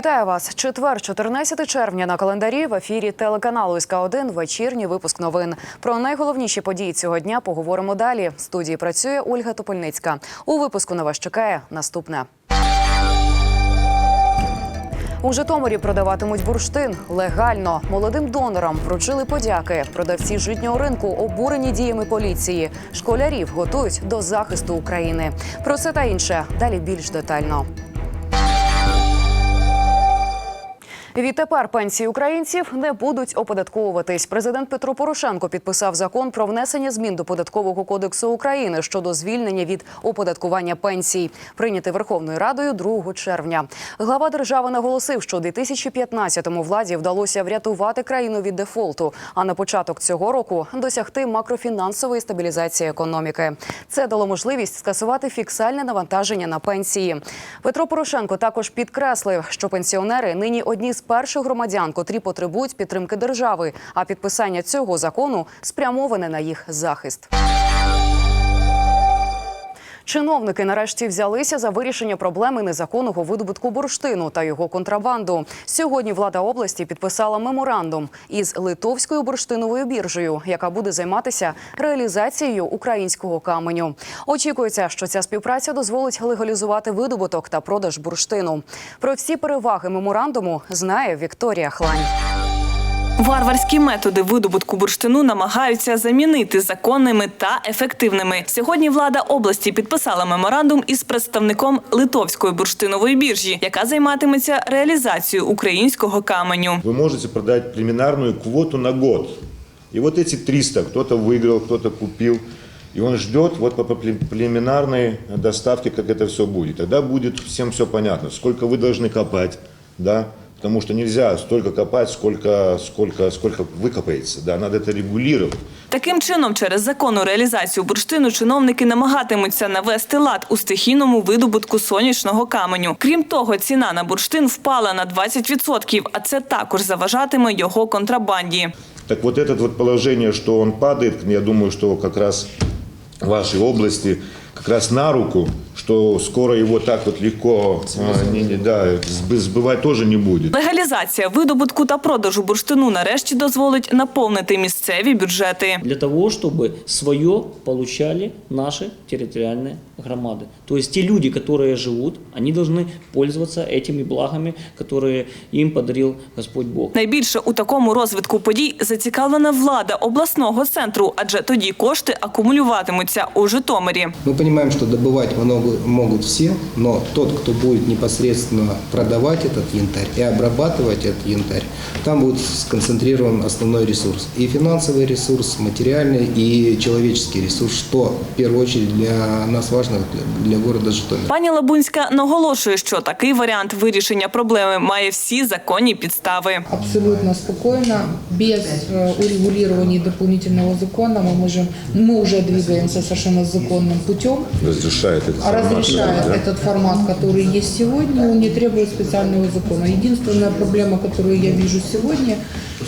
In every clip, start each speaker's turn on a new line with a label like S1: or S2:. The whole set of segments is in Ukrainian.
S1: Вітаю вас. Четвер, 14 червня на календарі в ефірі телеканалу СК 1 вечірній випуск новин. Про найголовніші події цього дня поговоримо далі. В студії працює Ольга Топольницька. У випуску на вас чекає наступне. У Житомирі продаватимуть бурштин легально. Молодим донорам вручили подяки. Продавці житнього ринку обурені діями поліції. Школярів готують до захисту України. Про це та інше далі більш детально. Відтепер пенсії українців не будуть оподатковуватись. Президент Петро Порошенко підписав закон про внесення змін до податкового кодексу України щодо звільнення від оподаткування пенсій, прийнятий Верховною Радою 2 червня. Глава держави наголосив, що у 2015-му владі вдалося врятувати країну від дефолту, а на початок цього року досягти макрофінансової стабілізації економіки. Це дало можливість скасувати фіксальне навантаження на пенсії. Петро Порошенко також підкреслив, що пенсіонери нині одні з перших громадян, котрі потребують підтримки держави. А підписання цього закону спрямоване на їх захист. Чиновники нарешті взялися за вирішення проблеми незаконного видобутку бурштину та його контрабанду. Сьогодні влада області підписала меморандум із литовською бурштиновою біржею, яка буде займатися реалізацією українського каменю. Очікується, що ця співпраця дозволить легалізувати видобуток та продаж бурштину. Про всі переваги меморандуму знає Вікторія Хлань.
S2: Варварські методи видобутку бурштину намагаються замінити законними та ефективними. Сьогодні влада області підписала меморандум із представником литовської бурштинової біржі, яка займатиметься реалізацією українського каменю.
S3: Вы можете продать преминарную квоту на год. И вот эти 300 кто-то выиграл, кто-то купил. И он ждет вот по пле- прелиминарной доставке, как это все будет. Тогда будет всем все понятно, сколько вы должны копать, да, потому что нельзя столько копать, сколько, сколько, сколько выкопается, да, надо это регулировать.
S2: Таким чином, через законну реалізацію бурштину чиновники намагатимуться навести лад у стихійному видобутку сонячного каменю. Крім того, ціна на бурштин впала на 20%, а це також заважатиме його контрабанді.
S3: Так вот это вот положение, что он падает, я думаю, что как раз вашей области как раз на руку, что скоро его так вот легко а, не, не, да, сбы- сбывать тоже не будет.
S2: Легалізація видобутку та продажу бурштину нарешті дозволить наповнити місцеві бюджети.
S4: для того, чтобы свое получали наши территориальные громады. То есть те люди, которые живут, они должны пользоваться этими благами, которые им подарил Господь Бог.
S2: Найбільше у такому розвитку подій зацікавлена влада обласного центру, адже тоді кошти акумулюватимуться у Житомирі.
S5: Мы понимаем, что добывать много, могут все, но тот, кто будет непосредственно продавать этот янтарь и обрабатывать этот янтарь, там будет сконцентрирован основной ресурс. И финансовый ресурс, материальный и человеческий ресурс, что в первую очередь для нас важно, для, для города Житомир.
S2: Пані Лабунська наголошує, що такий варіант вирішення проблеми має всі законні підстави.
S6: абсолютно спокойно, без э, урегулирования дополнительного закона мы можем, мы уже двигаемся совершенно законным путем,
S3: Разрешает это.
S6: а разрешая этот формат, который есть сегодня, он не требует специального закона. Единственная проблема, которую я вижу сегодня,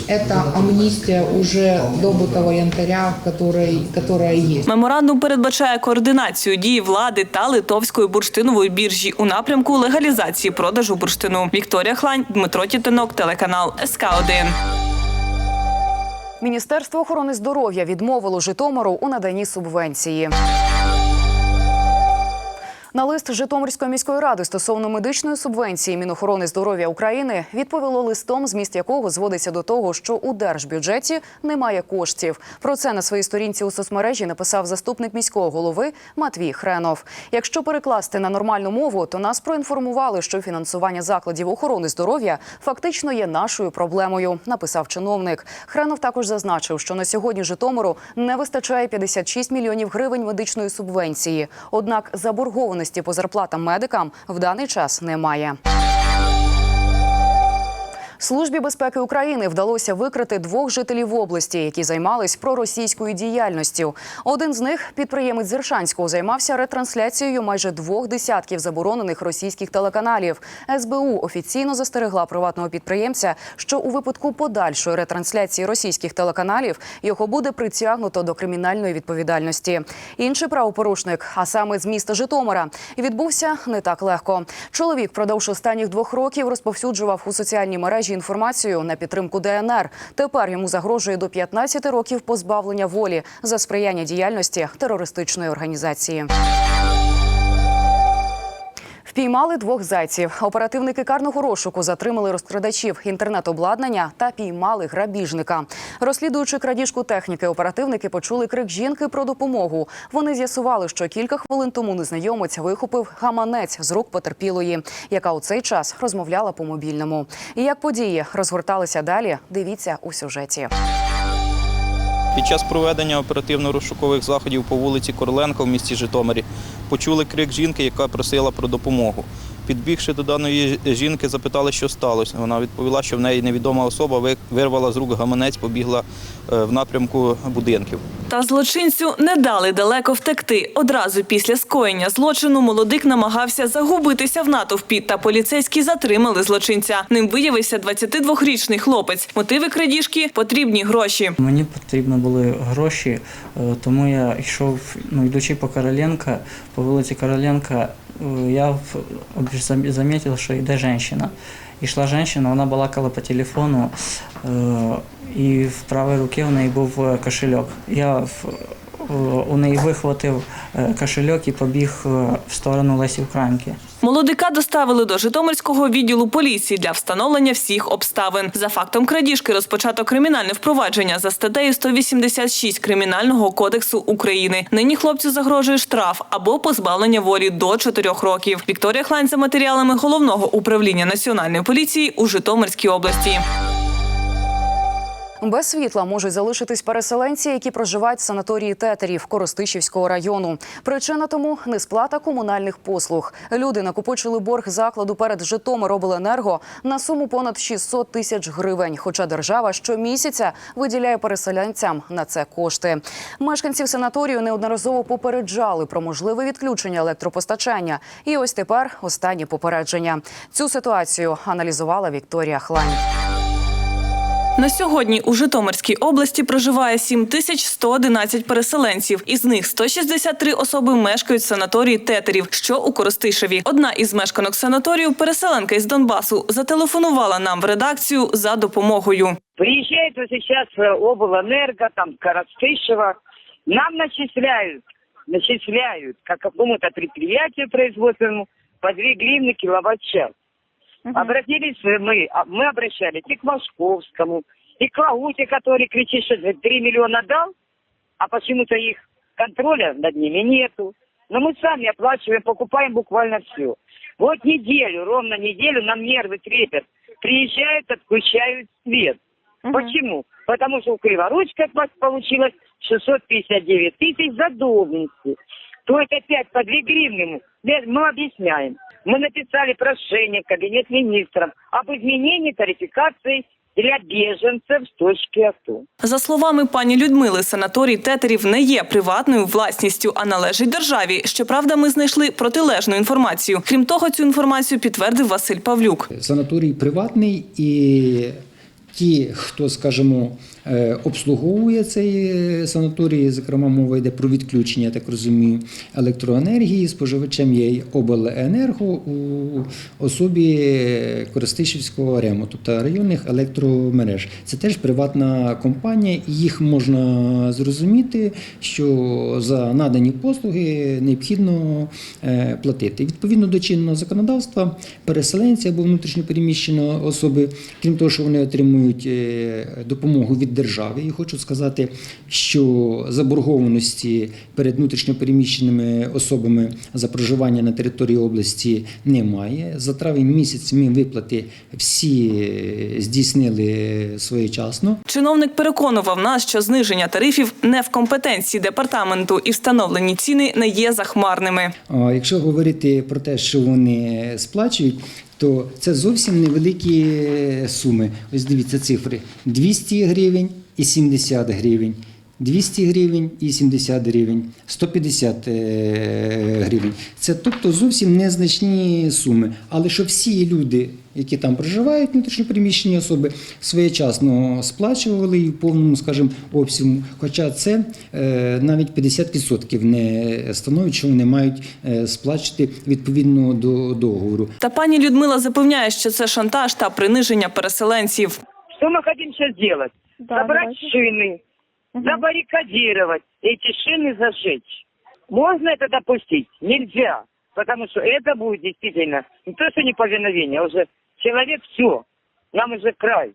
S6: это амнистия уже добытого янтаря, который, которая есть.
S2: Меморандум передбачає координацію дії влади та литовської бурштинової біржі у напрямку легалізації продажу бурштину. Вікторія Хлань, Дмитро Тітинок, телеканал СК 1
S1: Міністерство охорони здоров'я відмовило Житомиру у наданні субвенції. На лист Житомирської міської ради стосовно медичної субвенції Мінохорони здоров'я України відповіло листом, зміст якого зводиться до того, що у держбюджеті немає коштів. Про це на своїй сторінці у соцмережі написав заступник міського голови Матвій Хренов. Якщо перекласти на нормальну мову, то нас проінформували, що фінансування закладів охорони здоров'я фактично є нашою проблемою. Написав чиновник. Хренов також зазначив, що на сьогодні Житомиру не вистачає 56 мільйонів гривень медичної субвенції. Однак заборгованості по зарплатам медикам в даний час немає. Службі безпеки України вдалося викрити двох жителів області, які займались проросійською діяльністю. Один з них, підприємець з Іршанського, займався ретрансляцією майже двох десятків заборонених російських телеканалів. СБУ офіційно застерегла приватного підприємця, що у випадку подальшої ретрансляції російських телеканалів його буде притягнуто до кримінальної відповідальності. Інший правопорушник, а саме з міста Житомира, відбувся не так легко. Чоловік впродовж останніх двох років розповсюджував у соціальній мережі інформацію на підтримку ДНР. Тепер йому загрожує до 15 років позбавлення волі за сприяння діяльності терористичної організації. Впіймали двох зайців. Оперативники карного розшуку затримали розкрадачів інтернет-обладнання та піймали грабіжника. Розслідуючи крадіжку техніки, оперативники почули крик жінки про допомогу. Вони з'ясували, що кілька хвилин тому незнайомець вихопив гаманець з рук потерпілої, яка у цей час розмовляла по мобільному. І як події розгорталися далі, дивіться у сюжеті.
S7: Під час проведення оперативно-розшукових заходів по вулиці Корленка в місті Житомирі почули крик жінки, яка просила про допомогу. Підбігши до даної жінки, запитали, що сталося. Вона відповіла, що в неї невідома особа вирвала з рук гаманець, побігла е, в напрямку будинків.
S2: Та злочинцю не дали далеко втекти. Одразу після скоєння злочину молодик намагався загубитися в натовпі, та поліцейські затримали злочинця. Ним виявився 22-річний хлопець. Мотиви крадіжки потрібні гроші.
S8: Мені потрібно були гроші, е, тому я йшов, ну йдучи по Короленка, по вулиці Короленка, я в- что зам- замітив, що йде жінка. Вона балакала по телефону, і в правій руці у неї був кошельок. Я е, у неї вихватив кошельок і побіг в сторону Лесі Українки.
S2: Молодика доставили до Житомирського відділу поліції для встановлення всіх обставин. За фактом крадіжки розпочато кримінальне впровадження за статтею 186 Кримінального кодексу України. Нині хлопцю загрожує штраф або позбавлення волі до 4 років. Вікторія Хлань за матеріалами головного управління національної поліції у Житомирській області.
S1: Без світла можуть залишитись переселенці, які проживають в санаторії тетерів Коростишівського району. Причина тому несплата комунальних послуг. Люди накопичили борг закладу перед Житомиробленерго на суму понад 600 тисяч гривень. Хоча держава щомісяця виділяє переселенцям на це кошти. Мешканців санаторію неодноразово попереджали про можливе відключення електропостачання. І ось тепер останні попередження. Цю ситуацію аналізувала Вікторія Хлань.
S2: На сьогодні у Житомирській області проживає 7111 переселенців. Із них 163 особи мешкають в санаторії тетерів, що у Коростишеві. Одна із мешканок санаторію, переселенка із Донбасу, зателефонувала нам в редакцію за допомогою.
S9: Приезжает вот сейчас э, облэнерго, там, Коростышево. Нам начисляют, начисляют, как какому-то предприятию производственному, по 2 гривны Киловатт-час. Обратились мы, а, мы обращались и к Московскому, и к Лауте, который кричит, что 3 миллиона дал, а почему-то их контроля над ними нету. Но мы сами оплачиваем, покупаем буквально все. Вот неделю, ровно неделю нам нервы трепят. Приезжают, отключают свет. Почему? Потому что у Криворучка получилось 659 тысяч задолженности. То есть опять по 2 гривны мы- мы объясняем. Мы написали прошение в Кабинет министров об изменении тарификации для беженцев с точки АТО.
S2: За словами пані Людмили, санаторій тетерів не є приватною власністю, а належить державі. Щоправда, ми знайшли протилежну інформацію. Крім того, цю інформацію підтвердив Василь Павлюк.
S10: Санаторій приватний і ті, хто, скажімо, е, обслуговує цей е, санаторій, зокрема, мова йде про відключення, так розумію, електроенергії, споживачем є обленерго у особі Коростишівського РЕМу, тобто районних електромереж. Це теж приватна компанія, і їх можна зрозуміти, що за надані послуги необхідно е, платити. Відповідно до чинного законодавства, переселенці або внутрішньопереміщені особи, крім того, що вони отримують е, допомогу від держави, і хочу сказати, що заборгованості перед внутрішньопереміщеними особами за проживання на території області немає. За травень місяць ми виплати всі е, здійснили своєчасно.
S2: Чиновник переконував нас, що зниження тарифів не в компетенції департаменту і встановлені ціни не є захмарними.
S10: Якщо говорити про те, що вони сплачують, то це зовсім невеликі суми. Ось дивіться цифри: 200 гривень і 70 гривень. 200 гривень і 70 гривень, 150 е, гривень. Це тобто зовсім незначні суми. Але що всі люди, які там проживають, внутрішньопереміщені особи, своєчасно сплачували і в повному, скажімо, обсягу. Хоча це е, навіть 50% не становить, що вони мають е, сплачувати відповідно до договору.
S2: Та пані Людмила запевняє, що це шантаж та приниження переселенців.
S9: Что мы хотим сейчас сделать? Собрать шины, забаррикадировать, эти шины зажечь. Можно это допустить? Нельзя. Потому что это будет действительно не то, что неповиновение, а уже человек все. Нам уже край.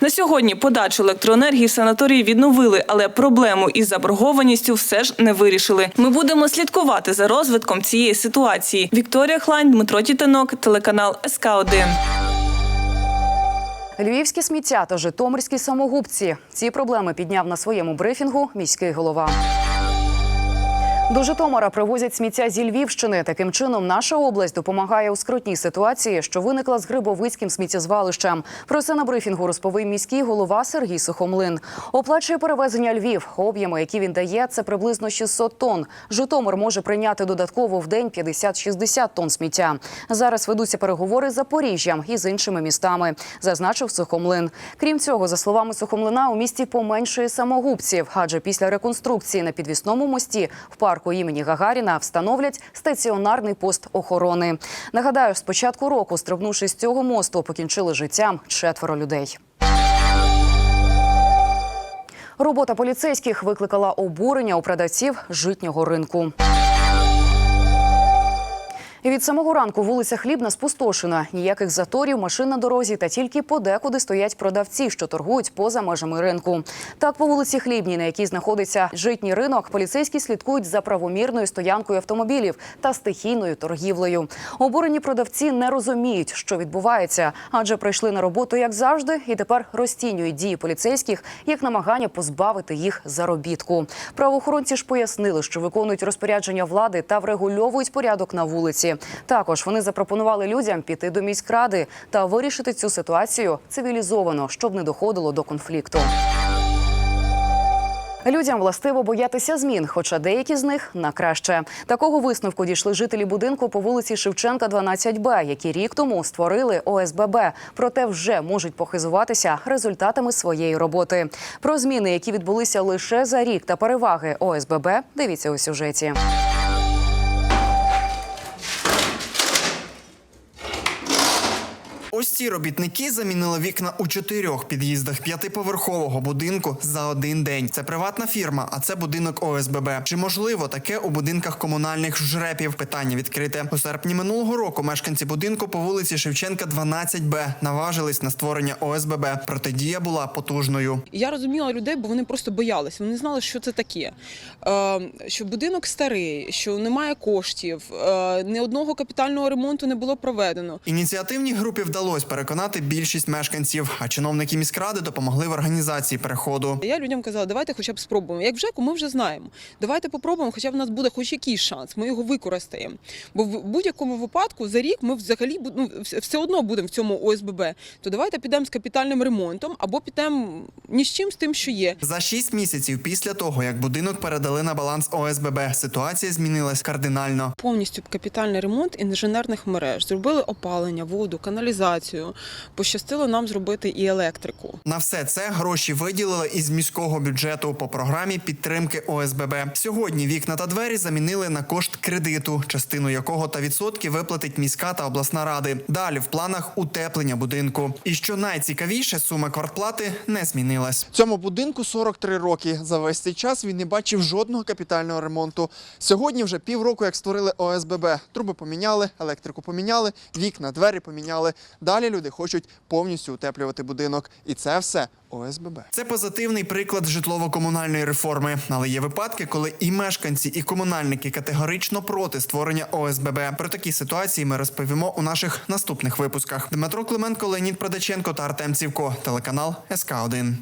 S2: На сьогодні подачу електроенергії санаторії відновили, але проблему із заборгованістю все ж не вирішили. Ми будемо слідкувати за розвитком цієї ситуації. Вікторія Хлань, Дмитро Тітанок, телеканал СК 1
S1: Львівські сміття та житомирські самогубці. Ці проблеми підняв на своєму брифінгу міський голова. До Житомира привозять сміття зі Львівщини. Таким чином, наша область допомагає у скрутній ситуації, що виникла з Грибовицьким сміттєзвалищем. Про це на брифінгу розповів міський голова Сергій Сухомлин. Оплачує перевезення Львів. Об'єми, які він дає, це приблизно 600 тонн. Житомир може прийняти додатково в день 50-60 тонн сміття. Зараз ведуться переговори з Запоріжжям і з іншими містами, зазначив Сухомлин. Крім цього, за словами Сухомлина, у місті поменшує самогубців, адже після реконструкції на підвісному мості в парку імені Гагаріна встановлять стаціонарний пост охорони. Нагадаю, з початку року, стрибнувши з цього мосту, покінчили життям четверо людей. Робота поліцейських викликала обурення у продавців житнього ринку. І від самого ранку вулиця Хлібна спустошена. Ніяких заторів, машин на дорозі та тільки подекуди стоять продавці, що торгують поза межами ринку. Так, по вулиці Хлібній, на якій знаходиться житній ринок, поліцейські слідкують за правомірною стоянкою автомобілів та стихійною торгівлею. Обурені продавці не розуміють, що відбувається, адже прийшли на роботу як завжди, і тепер розцінюють дії поліцейських як намагання позбавити їх заробітку. Правоохоронці ж пояснили, що виконують розпорядження влади та врегульовують порядок на вулиці. Також вони запропонували людям піти до міськради та вирішити цю ситуацію цивілізовано, щоб не доходило до конфлікту. Людям властиво боятися змін, хоча деякі з них на краще. Такого висновку дійшли жителі будинку по вулиці Шевченка, 12Б, які рік тому створили ОСББ, проте вже можуть похизуватися результатами своєї роботи. Про зміни, які відбулися лише за рік, та переваги ОСББ, дивіться у сюжеті.
S11: Ось ці робітники замінили вікна у чотирьох під'їздах п'ятиповерхового будинку за один день. Це приватна фірма, а це будинок ОСББ. Чи можливо таке у будинках комунальних жрепів? Питання відкрите у серпні минулого року. Мешканці будинку по вулиці Шевченка, 12Б, наважились на створення ОСББ. Протидія була потужною.
S12: Я розуміла людей, бо вони просто боялися. Вони не знали, що це таке. Е, що будинок старий, що немає коштів, е, ні одного капітального ремонту не було проведено.
S11: Ініціативній групі вдалося переконати більшість мешканців, а чиновники міськради допомогли в організації переходу.
S12: Я людям казала, давайте хоча б спробуємо. Як в ЖЕКу ми вже знаємо. Давайте попробуємо, хоча б у нас буде хоч якийсь шанс. Ми його використаємо. Бо в будь-якому випадку за рік ми взагалі ну, все одно будемо в цьому ОСББ. То давайте підемо з капітальним ремонтом або підемо ні з чим з тим, що є.
S11: За шість місяців після того, як будинок передали на баланс ОСББ, ситуація змінилась кардинально.
S12: Повністю капітальний ремонт інженерних мереж. Зробили опалення, воду, каналізацію. Пощастило нам зробити і електрику.
S11: На все це гроші виділили із міського бюджету по програмі підтримки ОСББ. Сьогодні вікна та двері замінили на кошт кредиту, частину якого та відсотки виплатить міська та обласна ради. Далі в планах утеплення будинку. І що найцікавіше, сума квартплати не змінилась.
S13: Цьому будинку 43 роки. За весь цей час він не бачив жодного капітального ремонту. Сьогодні вже півроку, як створили ОСББ. Труби поміняли, електрику поміняли, вікна, двері поміняли. Далі люди хочуть повністю утеплювати будинок. І це все ОСББ.
S11: Це позитивний приклад житлово-комунальної реформи. Але є випадки, коли і мешканці, і комунальники категорично проти створення ОСББ. Про такі ситуації ми розповімо у наших наступних випусках. Дмитро Клименко, Леонід Продаченко та Артем Цівко. Телеканал СК 1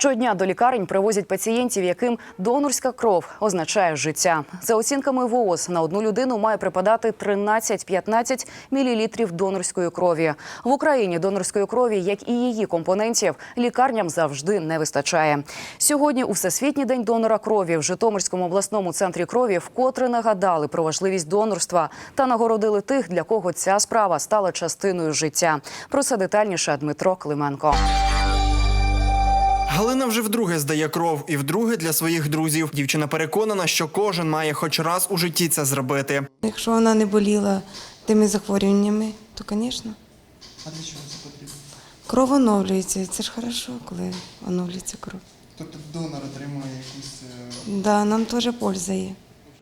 S1: Щодня до лікарень привозять пацієнтів, яким донорська кров означає життя. За оцінками ВООЗ, на одну людину має припадати 13-15 мл донорської крові. В Україні донорської крові, як і її компонентів, лікарням завжди не вистачає. Сьогодні у Всесвітній день донора крові в Житомирському обласному центрі крові вкотре нагадали про важливість донорства та нагородили тих, для кого ця справа стала частиною життя. Про це детальніше Дмитро Клименко.
S11: Галина вже вдруге здає кров і вдруге для своїх друзів. Дівчина переконана, що кожен має хоч раз у житті це зробити.
S14: Якщо вона не боліла тими захворюваннями, то, звісно.
S13: А для чого це потрібно?
S14: Кров оновлюється. Це ж хорошо, коли оновлюється кров.
S13: Тобто донор отримує якусь. е,
S14: Да, нам теж польза є.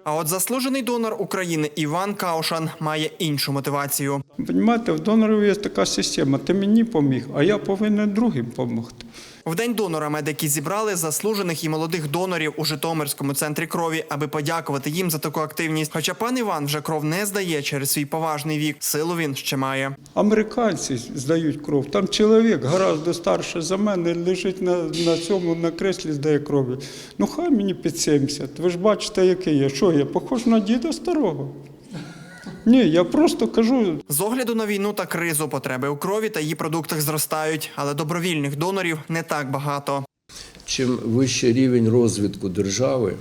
S11: А от заслужений донор України Іван Каушан має іншу мотивацію.
S15: Понімаєте, в донорів є така система. Ти мені поміг, а я повинен другим допомогти.
S11: В день донора медики зібрали заслужених і молодих донорів у Житомирському центрі крові, аби подякувати їм за таку активність. Хоча пан Іван вже кров не здає через свій поважний вік. Силу він ще має.
S15: Американці здають кров. Там чоловік гораздо старше за мене лежить на, на цьому на креслі, здає крові. Ну хай мені під 70. Ви ж бачите, який я. Що я похож на діда старого? Ні, я просто кажу,
S11: З огляду на війну та кризу потреби у крові та її продуктах зростають, але добровільних донорів не так багато.
S16: Чим вищий рівень розвитку держави,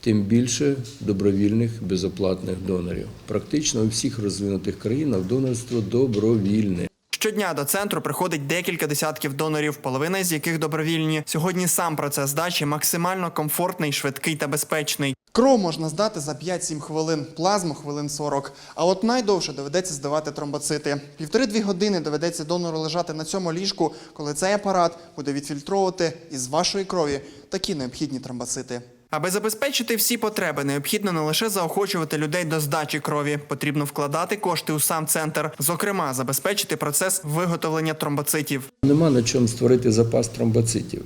S16: тим більше добровільних безоплатних донорів. Практично у всіх розвинутих країнах донорство добровільне.
S11: Щодня до центру приходить декілька десятків донорів, половина з яких добровільні. Сьогодні сам процес здачі максимально комфортний, швидкий та безпечний.
S13: Кров можна здати за 5-7 хвилин, плазму хвилин 40. А от найдовше доведеться здавати тромбоцити. Півтори-дві години доведеться донору лежати на цьому ліжку, коли цей апарат буде відфільтровувати із вашої крові такі необхідні тромбоцити.
S11: Аби забезпечити всі потреби, необхідно не лише заохочувати людей до здачі крові, потрібно вкладати кошти у сам центр, зокрема, забезпечити процес виготовлення тромбоцитів.
S16: Нема на чому створити запас тромбоцитів.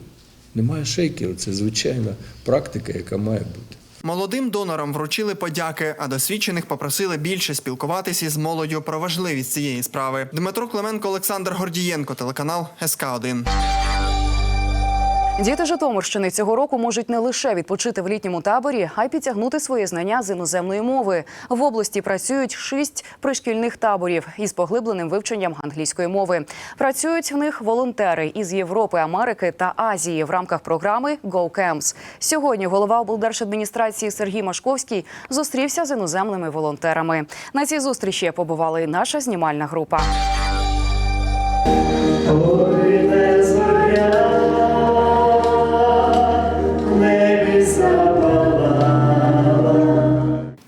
S16: Немає шейкеру, це звичайна практика, яка має бути.
S11: Молодим донорам вручили подяки, а досвідчених попросили більше спілкуватися з молоддю про важливість цієї справи. Дмитро Клименко, Олександр Гордієнко, телеканал СК 1
S1: Діти Житомирщини цього року можуть не лише відпочити в літньому таборі, а й підтягнути свої знання з іноземної мови. В області працюють шість пришкільних таборів із поглибленим вивченням англійської мови. Працюють в них волонтери із Європи, Америки та Азії в рамках програми «Go Camps». Сьогодні голова облдержадміністрації Сергій Машковський зустрівся з іноземними волонтерами. На цій зустрічі побувала і наша знімальна група.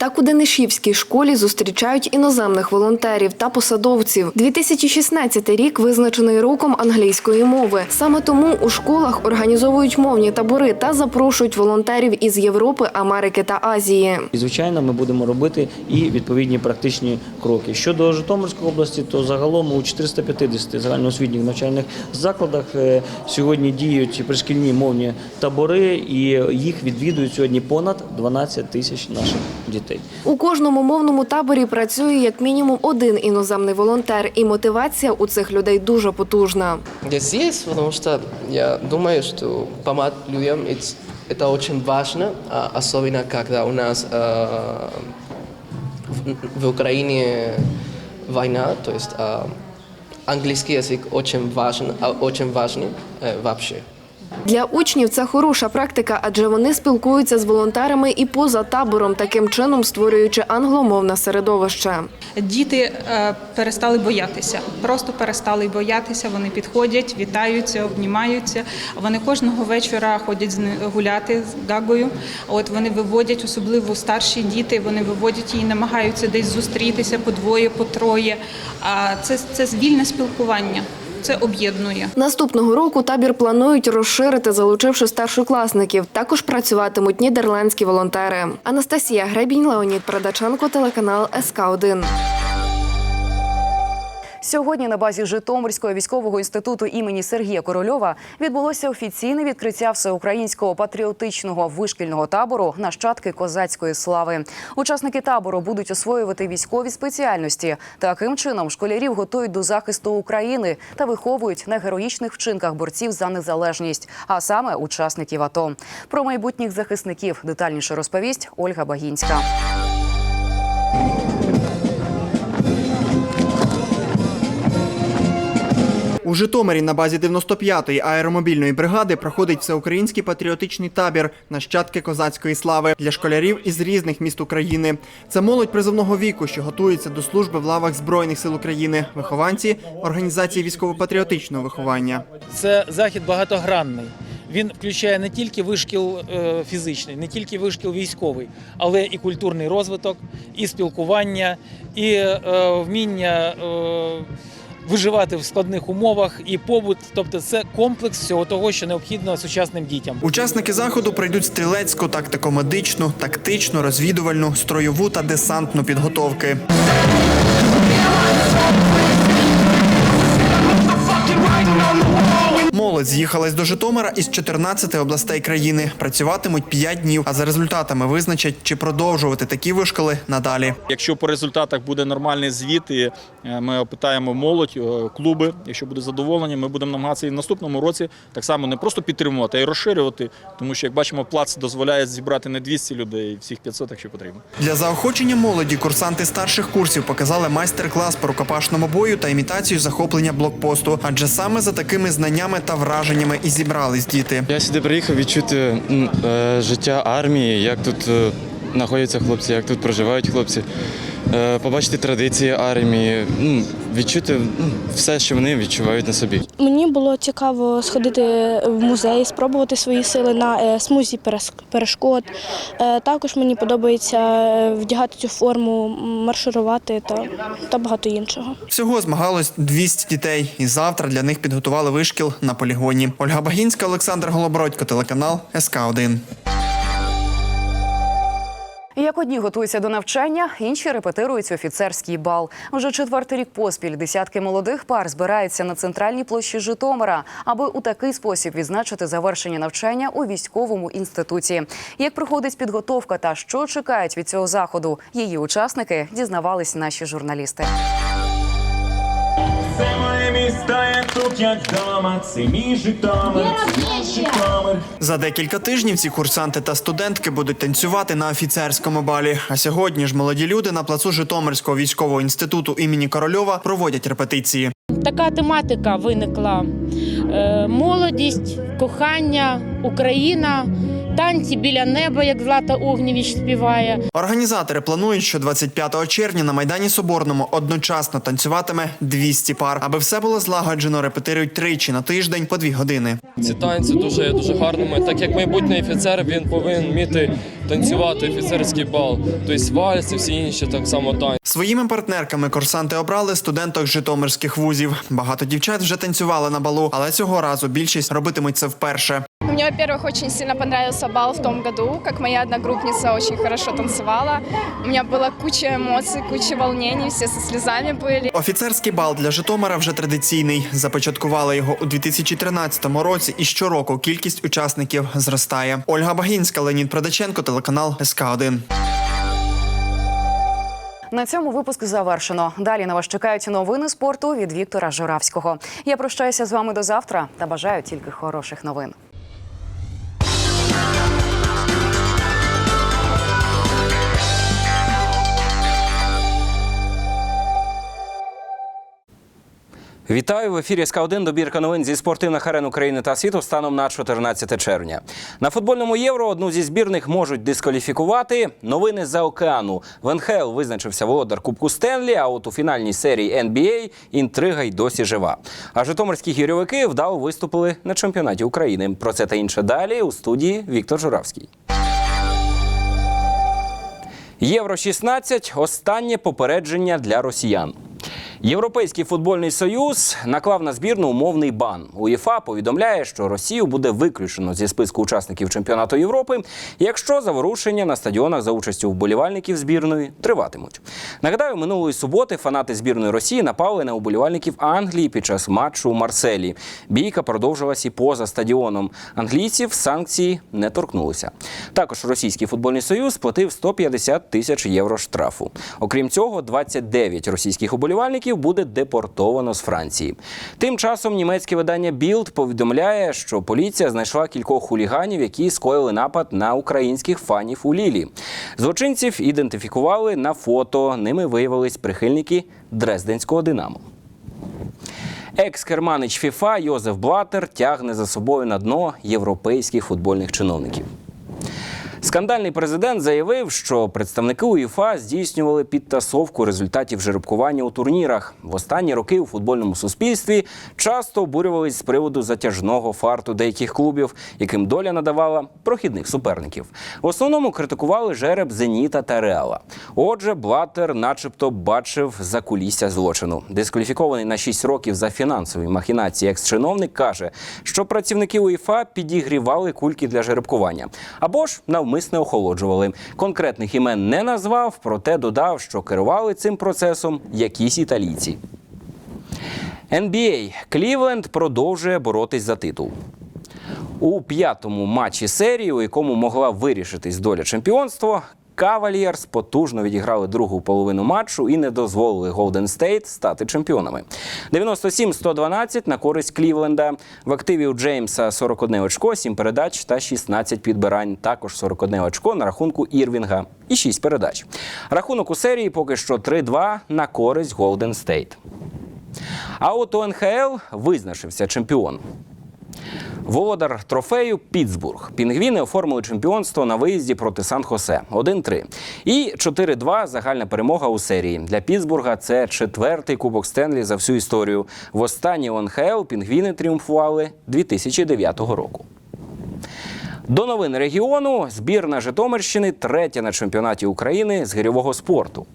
S17: Так у Денишівській школі зустрічають іноземних волонтерів та посадовців. 2016 рік визначений роком англійської мови. Саме тому у школах організовують мовні табори та запрошують волонтерів із Європи, Америки та Азії.
S4: І, звичайно, ми будемо робити і відповідні практичні кроки. Щодо Житомирської області, то загалом у 450 загальноосвітніх навчальних закладах е, сьогодні діють пришкільні мовні табори, і їх відвідують сьогодні понад 12 тисяч наших дітей
S17: У кожному мовному таборі працює як мінімум один іноземний волонтер, і мотивація у цих людей дуже потужна.
S18: Я здесь, потому что я думаю, что помогать людям it's- это очень важно, а особенно когда у нас э, в, в Украине война, то есть э, английский язык очень важен,
S17: Для учнів це хороша практика, адже вони спілкуються з волонтерами і поза табором, таким чином створюючи англомовне середовище.
S19: Діти е, перестали боятися, просто перестали боятися. Вони підходять, вітаються, обнімаються. Вони кожного вечора ходять гуляти з гагою. От вони виводять, особливо старші діти. Вони виводять її, намагаються десь зустрітися по двоє, по троє. А це, це вільне спілкування. Це об'єднує.
S17: Наступного року табір планують розширити, залучивши старшокласників. Також працюватимуть нідерландські волонтери. Анастасія Гребінь, Леонід Продаченко, телеканал СК 1
S1: Сьогодні на базі Житомирського військового інституту імені Сергія Корольова відбулося офіційне відкриття всеукраїнського патріотичного вишкільного табору нащадки козацької слави. Учасники табору будуть освоювати військові спеціальності. Таким чином школярів готують до захисту України та виховують на героїчних вчинках борців за незалежність, а саме учасників АТО. Про майбутніх захисників детальніше розповість Ольга Багінська.
S11: У Житомирі на базі 95-ї аеромобільної бригади проходить всеукраїнський патріотичний табір нащадки козацької слави для школярів із різних міст України. Це молодь призовного віку, що готується до служби в лавах Збройних сил України, вихованці організації військово-патріотичного виховання.
S20: Це захід багатогранний. Він включає не тільки вишкіл е, фізичний, не тільки вишкіл військовий, але і культурний розвиток, і спілкування, і е, вміння е, виживати в складних умовах, і побут. Тобто, це комплекс всього того, що необхідно сучасним дітям.
S11: Учасники заходу пройдуть стрілецьку, тактико-медичну, тактичну, розвідувальну, строєву та десантну підготовки. Молодь з'їхалась до Житомира із 14 областей країни. Працюватимуть 5 днів, а за результатами визначать, чи продовжувати такі вишколи надалі.
S19: Якщо по результатах буде нормальний звіт, і е, ми опитаємо молодь, е, клуби, якщо буде задоволення, ми будемо намагатися і в наступному році так само не просто підтримувати, а й розширювати, тому що як бачимо, плац дозволяє зібрати не 200 людей, всіх 500, якщо потрібно.
S11: Для заохочення молоді курсанти старших курсів показали майстер-клас по рукопашному бою та імітацію захоплення блокпосту. Адже саме за такими знаннями та враженнями і зібрались діти.
S21: Я сюди приїхав відчути е, життя армії, як тут е, знаходяться хлопці, як тут проживають хлопці, е, побачити традиції армії, м, відчути м, все, що вони відчувають на собі.
S22: Мені було цікаво сходити в музей, спробувати свої сили на е, смузі перешкод. Е, Також мені подобається вдягати цю форму, марширувати та, та багато іншого.
S11: Всього змагалось 200 дітей, і завтра для них підготували вишкіл на полігоні. Ольга Багінська, Олександр Голобородько, телеканал СК 1
S1: Як одні готуються до навчання, інші репетирують офіцерський бал. Вже четвертий рік поспіль десятки молодих пар збираються на центральній площі Житомира, аби у такий спосіб відзначити завершення навчання у військовому інституті. Як проходить підготовка та що чекають від цього заходу, її учасники дізнавались наші журналісти.
S23: Це моє місто, як тут, як вдома, це мій Житомир, це мій Житомир.
S11: За декілька тижнів ці курсанти та студентки будуть танцювати на офіцерському балі. А сьогодні ж молоді люди на плацу Житомирського військового інституту імені Корольова проводять репетиції.
S24: Така тематика виникла: Е, молодість, кохання, Україна, танці біля неба, як Злата Огнєвіч співає.
S11: Організатори планують, що 25 червня на майдані Соборному одночасно танцюватиме 200 пар. Аби все було злагоджено, репетирують тричі на тиждень по дві години.
S25: Ці танці дуже дуже гарними. Так як майбутній офіцер він повинен вміти танцювати офіцерський бал. Тобто вальс і всі інші так само танці.
S11: Своїми партнерками курсанти обрали студенток житомирських вузів. Багато дівчат вже танцювали на балу, але цього разу більшість робитимуть це вперше.
S26: Мне, во-первых, очень сильно понравился бал в том году, как моя одногруппница очень хорошо танцевала. У меня была куча эмоций, куча волнений, все со слезами были.
S11: Офіцерський бал для Житомира вже традиційний. Започаткували його у 2013 році, і щороку кількість учасників зростає. Ольга Багінська, Леонід Продаченко, телеканал СК 1
S1: На цьому випуск завершено. Далі на вас чекають новини спорту від Віктора Журавського. Я прощаюся з вами до завтра та бажаю тільки хороших новин.
S27: Вітаю в ефірі СК 1 Добірка новин зі спортивних арен України та світу станом на 14 червня. На футбольному євро одну зі збірних можуть дискваліфікувати. Новини за океану. В НХЛ визначився володар Кубку Стенлі. А от у фінальній серії NBA інтрига й досі жива. А житомирські гірьовики вдало виступили на чемпіонаті України. Про це та інше далі у студії Віктор Журавський. Євро 16 останнє попередження для росіян. Європейський футбольний союз наклав на збірну умовний бан. УЄФА повідомляє, що Росію буде виключено зі списку учасників чемпіонату Європи, якщо заворушення на стадіонах за участю вболівальників збірної триватимуть. Нагадаю, минулої суботи фанати збірної Росії напали на уболівальників Англії під час матчу у Марселі. Бійка продовжилась і поза стадіоном. Англійців санкції не торкнулися. Також російський футбольний союз сплатив 150 тисяч євро штрафу. Окрім цього, 29 російських уболівальників буде депортовано з Франції. Тим часом німецьке видання Білд повідомляє, що поліція знайшла кількох хуліганів, які скоїли напад на українських фанів у Лілі. Злочинців ідентифікували на фото. Ними виявились прихильники Дрезденського Динамо. Екс-керманич ФІФА Йозеф Блатер тягне за собою на дно європейських футбольних чиновників. Скандальний президент заявив, що представники УЄФА здійснювали підтасовку результатів жеребкування у турнірах. В останні роки у футбольному суспільстві часто обурювались з приводу затяжного фарту деяких клубів, яким доля надавала прохідних суперників. В основному критикували жереб Зеніта та Реала. Отже, Блатер, начебто, бачив закулісся злочину. Дискваліфікований на 6 років за фінансові махінації екс-чиновник каже, що працівники УЄФА підігрівали кульки для жеребкування або ж навмисне охолоджували. Конкретних імен не назвав, проте додав, що керували цим процесом якісь італійці. NBA. Клівленд продовжує боротись за титул. У п'ятому матчі серії, у якому могла вирішитись доля чемпіонства, Кавальєрс потужно відіграли другу половину матчу і не дозволили Голден Стейт стати чемпіонами. 97-112 на користь Клівленда. В активі у Джеймса 41 очко, 7 передач та 16 підбирань. Також 41 очко на рахунку Ірвінга і 6 передач. Рахунок у серії поки що 3-2 на користь Голден Стейт. А от у НХЛ визначився чемпіон. Володар трофею Пітсбург. Пінгвіни оформили чемпіонство на виїзді проти Сан-Хосе 1-3. І 4-2 загальна перемога у серії. Для Пітсбурга це четвертий кубок Стенлі за всю історію. Востаннє у НХЛ пінгвіни тріумфували 2009 року. До новин регіону збірна Житомирщини третя на чемпіонаті України з гирьового спорту.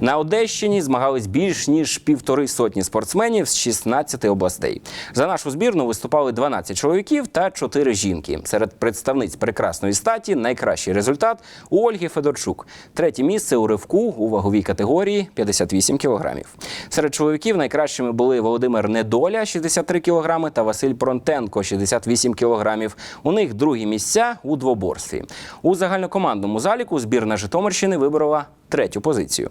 S27: На Одещині змагались більш ніж півтори сотні спортсменів з 16 областей. За нашу збірну виступали 12 чоловіків та 4 жінки. Серед представниць прекрасної статі найкращий результат у Ольги Федорчук. Третє місце у ривку у ваговій категорії 58 кілограмів. Серед чоловіків найкращими були Володимир Недоля 63 кілограми та Василь Пронтенко 68 кілограмів. У них другі місця у двоборстві. У загальнокомандному заліку збірна Житомирщини виборола третю позицію.